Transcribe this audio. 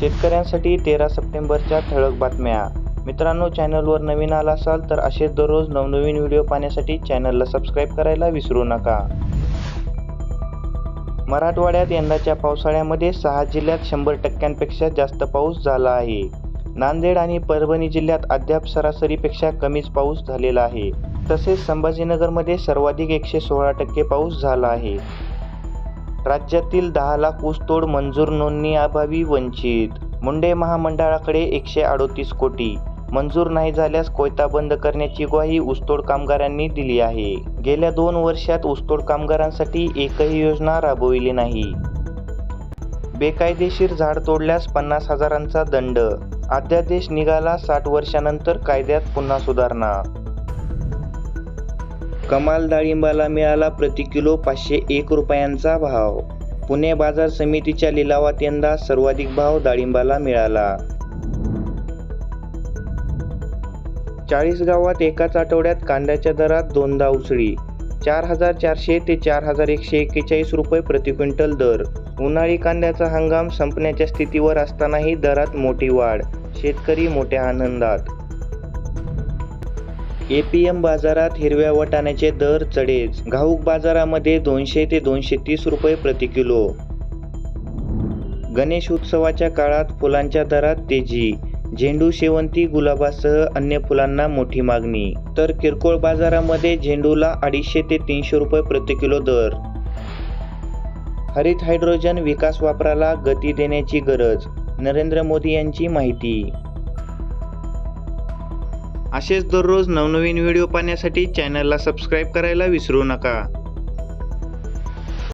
शेतकऱ्यांसाठी तेरा सप्टेंबरच्या ठळक बातम्या. मित्रांनो चॅनलवर नवीन आला असाल तर असेच दररोज नवनवीन व्हिडिओ पाहण्यासाठी चॅनलला सबस्क्राईब करायला विसरू नका. मराठवाड्यात यंदाच्या पावसाळ्यामध्ये सहा जिल्ह्यात शंभर टक्क्यांपेक्षा जास्त पाऊस झाला आहे. नांदेड आणि परभणी जिल्ह्यात अद्याप सरासरीपेक्षा कमीच पाऊस झालेला आहे. तसेच संभाजीनगरमध्ये सर्वाधिक एकशे सोळा टक्के पाऊस झाला आहे. राज्यातील दहा लाख ऊसतोड मंजूर नोंदणी अभावी वंचित. मुंडे महामंडळाकडे एकशे अडोतीस कोटी. मंजूर नाही झाल्यास कोयता बंद करण्याची ग्वाही ऊसतोड कामगारांनी दिली आहे. गेल्या दोन वर्षात ऊसतोड कामगारांसाठी एकही योजना राबविली नाही. बेकायदेशीर झाड तोडल्यास पन्नास हजारांचा दंड. अध्यादेश निघाला साठ वर्षानंतर कायद्यात पुन्हा सुधारणा कमाल डाळिंबाला मिळाला प्रति किलो पाचशे एक रुपयांचा भाव. पुणे बाजार समितीच्या लिलावात यंदा सर्वाधिक भाव डाळिंबाला मिळाला. चाळीस गावात एकाच आठवड्यात कांद्याच्या दरात दोनदा उसळी. चार हजार चारशे ते चार हजार एकशे एक्केचाळीस रुपये प्रति क्विंटल दर. उन्हाळी कांद्याचा हंगाम संपण्याच्या स्थितीवर असतानाही दरात मोठी वाढ. शेतकरी मोठ्या आनंदात. एपीएम बाजारात हिरव्या वाटाण्याचे दर चढेच. घाऊक बाजारामध्ये दोनशे ते दोनशे तीस रुपये प्रति किलो. गणेश उत्सवाच्या काळात फुलांच्या दरात तेजी. झेंडू शेवंती गुलाबासह अन्य फुलांना मोठी मागणी. तर किरकोळ बाजारामध्ये झेंडूला अडीचशे ते तीनशे रुपये प्रति किलो दर. हरित हायड्रोजन विकास वापराला गती देण्याची गरज नरेंद्र मोदी यांची माहिती. असेच दररोज नवनवीन व्हिडिओ पाहण्यासाठी चॅनलला सबस्क्राईब करायला विसरू नका.